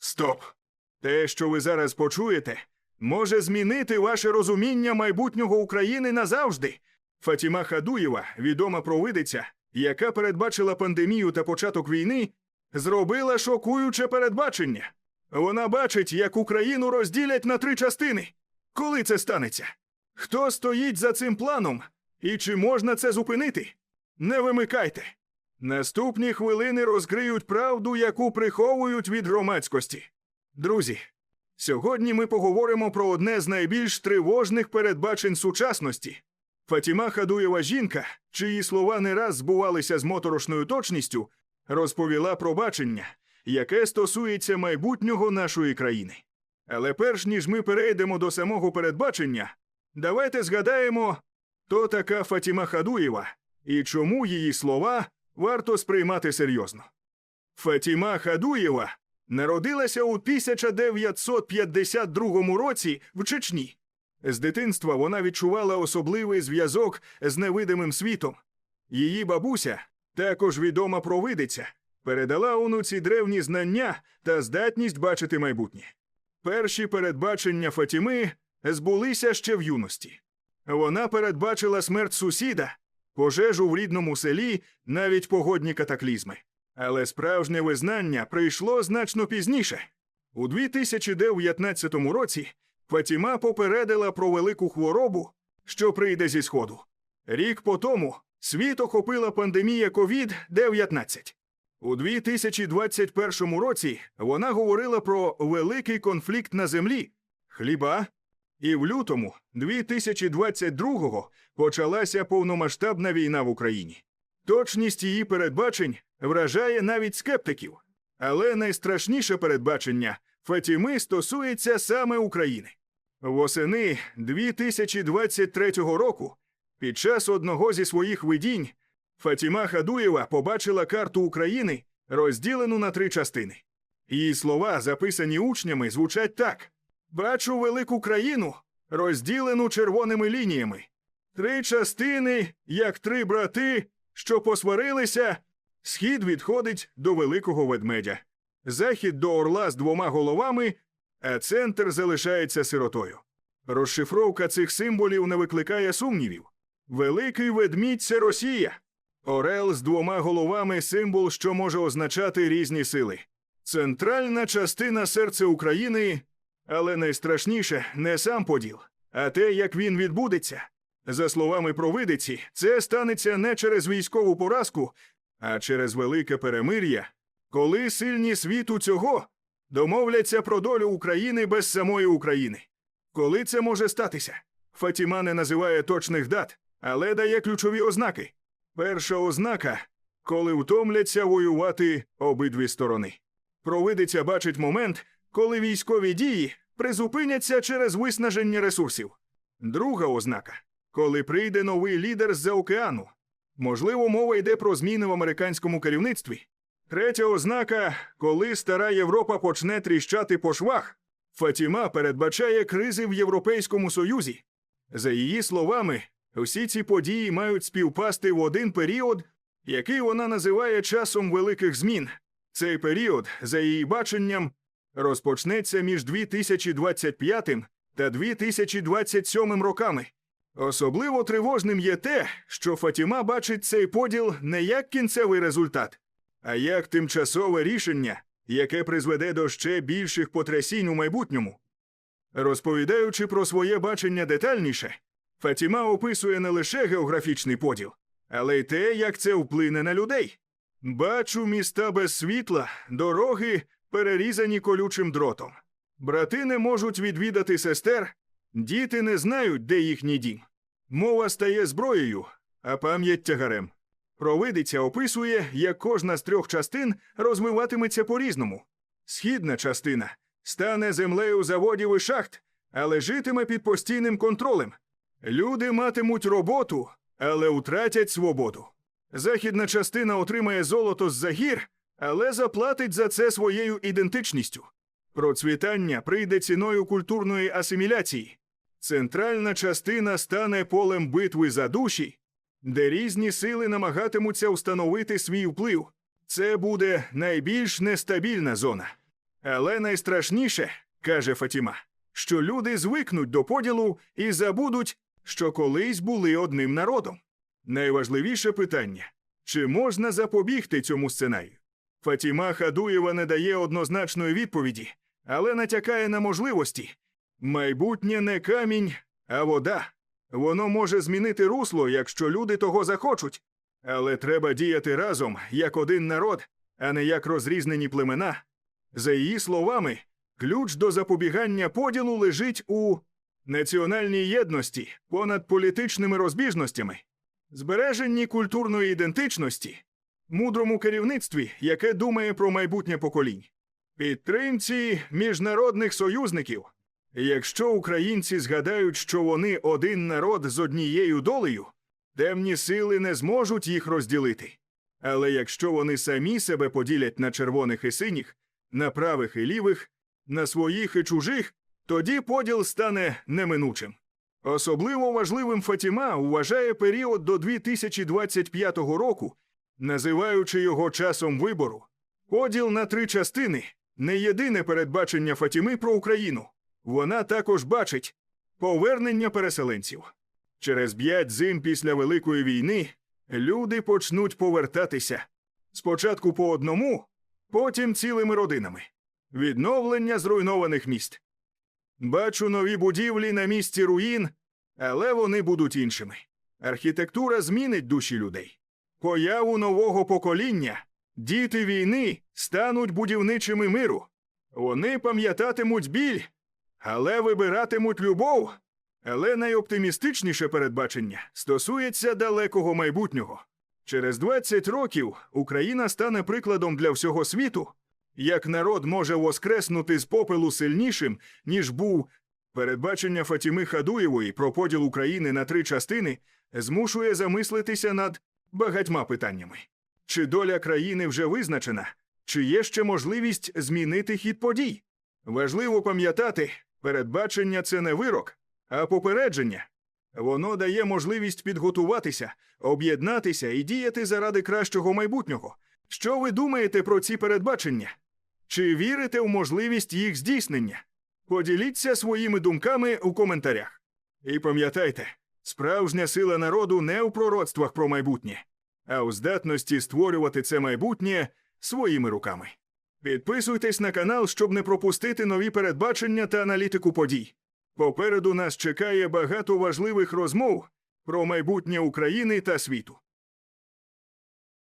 Стоп! Те, що ви зараз почуєте, може змінити ваше розуміння майбутнього України назавжди. Фатіма Хадуєва, відома провидиця, яка передбачила пандемію та початок війни, зробила шокуюче передбачення. Вона бачить, як Україну розділять на три частини. Коли це станеться? Хто стоїть за цим планом? І чи можна це зупинити? Не вимикайте. Наступні хвилини розкриють правду, яку приховують від громадськості. Друзі, сьогодні ми поговоримо про одне з найбільш тривожних передбачень сучасності. Фатіма Хадуєва жінка, чиї слова не раз збувалися з моторошною точністю, розповіла про бачення, яке стосується майбутнього нашої країни. Але перш ніж ми перейдемо до самого передбачення, давайте згадаємо, хто така Фатіма Хадуєва і чому її слова варто сприймати серйозно. Фатіма Хадуєва народилася у 1952 році в Чечні. З дитинства вона відчувала особливий зв'язок з невидимим світом. Її бабуся, також відома провидиця, передала онуці древні знання та здатність бачити майбутнє. Перші передбачення Фатіми збулися ще в юності. Вона передбачила смерть сусіда, пожежу в рідному селі, навіть погодні катаклізми. Але справжнє визнання прийшло значно пізніше. У 2019 році Фатіма попередила про велику хворобу, що прийде зі сходу. Рік по тому світ охопила пандемія COVID-19. У 2021 році вона говорила про великий конфлікт на землі хліба. І в лютому 2022-го почалася повномасштабна війна в Україні. Точність її передбачень вражає навіть скептиків. Але найстрашніше передбачення Фатіми стосується саме України. Восени 2023 року, під час одного зі своїх видінь, Фатіма Хадуєва побачила карту України, розділену на три частини. Її слова, записані учнями, звучать так: Бачу велику країну, розділену червоними лініями. Три частини, як три брати, що посварилися, схід відходить до великого ведмедя, захід до орла з двома головами, а центр залишається сиротою. Розшифровка цих символів не викликає сумнівів. Великий ведмідь це Росія. Орел з двома головами символ, що може означати різні сили. Центральна частина серця України, але найстрашніше не сам поділ, а те, як він відбудеться. За словами провидиці, це станеться не через військову поразку, а через велике перемир'я, коли сильні світу цього домовляться про долю України без самої України. Коли це може статися? Фатіма не називає точних дат, але дає ключові ознаки. Перша ознака коли втомляться воювати обидві сторони. Провидиця бачить момент, коли військові дії призупиняться через виснаження ресурсів. Друга ознака коли прийде новий лідер з-за океану. Можливо, мова йде про зміни в американському керівництві. Третя ознака коли стара Європа почне тріщати по швах. Фатіма передбачає кризи в Європейському Союзі. За її словами, всі ці події мають співпасти в один період, який вона називає часом великих змін. Цей період, за її баченням, розпочнеться між 2025 та 2027 роками. Особливо тривожним є те, що Фатіма бачить цей поділ не як кінцевий результат, а як тимчасове рішення, яке призведе до ще більших потрясінь у майбутньому. Розповідаючи про своє бачення детальніше, Фатіма описує не лише географічний поділ, але й те, як це вплине на людей. Бачу міста без світла, дороги, перерізані колючим дротом. Брати не можуть відвідати сестер, діти не знають, де їхній дім. Мова стає зброєю, а пам'ять тягарем. Провидиця описує, як кожна з трьох частин розвиватиметься по-різному. Східна частина стане землею заводів і шахт, але житиме під постійним контролем. Люди матимуть роботу, але втратять свободу. Західна частина отримає золото з-за гір, але заплатить за це своєю ідентичністю. Процвітання прийде ціною культурної асиміляції. Центральна частина стане полем битви за душі, де різні сили намагатимуться встановити свій вплив. Це буде найбільш нестабільна зона. Але найстрашніше, каже Фатіма, що люди звикнуть до поділу і забудуть, що колись були одним народом. Найважливіше питання чи можна запобігти цьому сценарію? Фатіма Хадуєва не дає однозначної відповіді, але натякає на можливості. Майбутнє не камінь, а вода. Воно може змінити русло, якщо люди того захочуть. Але треба діяти разом, як один народ, а не як розрізнені племена. За її словами, ключ до запобігання поділу лежить у національній єдності понад політичними розбіжностями, збереженні культурної ідентичності, мудрому керівництві, яке думає про майбутнє поколінь, підтримці міжнародних союзників. Якщо українці згадають, що вони один народ з однією долею, темні сили не зможуть їх розділити. Але якщо вони самі себе поділять на червоних і синіх, на правих і лівих, на своїх і чужих, тоді поділ стане неминучим. Особливо важливим Фатіма вважає період до 2025 року, називаючи його часом вибору. Поділ на три частини не єдине передбачення Фатіми про Україну. Вона також бачить повернення переселенців. Через п'ять зим після Великої війни люди почнуть повертатися спочатку по одному, потім цілими родинами. Відновлення зруйнованих міст. Бачу нові будівлі на місці руїн, але вони будуть іншими. Архітектура змінить душі людей. Появу нового покоління, діти війни стануть будівничими миру. Вони пам'ятатимуть біль, але вибиратимуть любов. Але найоптимістичніше передбачення стосується далекого майбутнього. Через 20 років Україна стане прикладом для всього світу, як народ може воскреснути з попелу сильнішим, ніж був. Передбачення Фатіми Хадуєвої про поділ України на три частини змушує замислитися над багатьма питаннями. Чи доля країни вже визначена, чи є ще можливість змінити хід подій? Важливо пам'ятати, передбачення це не вирок, а попередження. Воно дає можливість підготуватися, об'єднатися і діяти заради кращого майбутнього. Що ви думаєте про ці передбачення? Чи вірите в можливість їх здійснення? Поділіться своїми думками у коментарях. І пам'ятайте, справжня сила народу не у пророцтвах про майбутнє, а у здатності створювати це майбутнє своїми руками. Підписуйтесь на канал, щоб не пропустити нові передбачення та аналітику подій. Попереду нас чекає багато важливих розмов про майбутнє України та світу.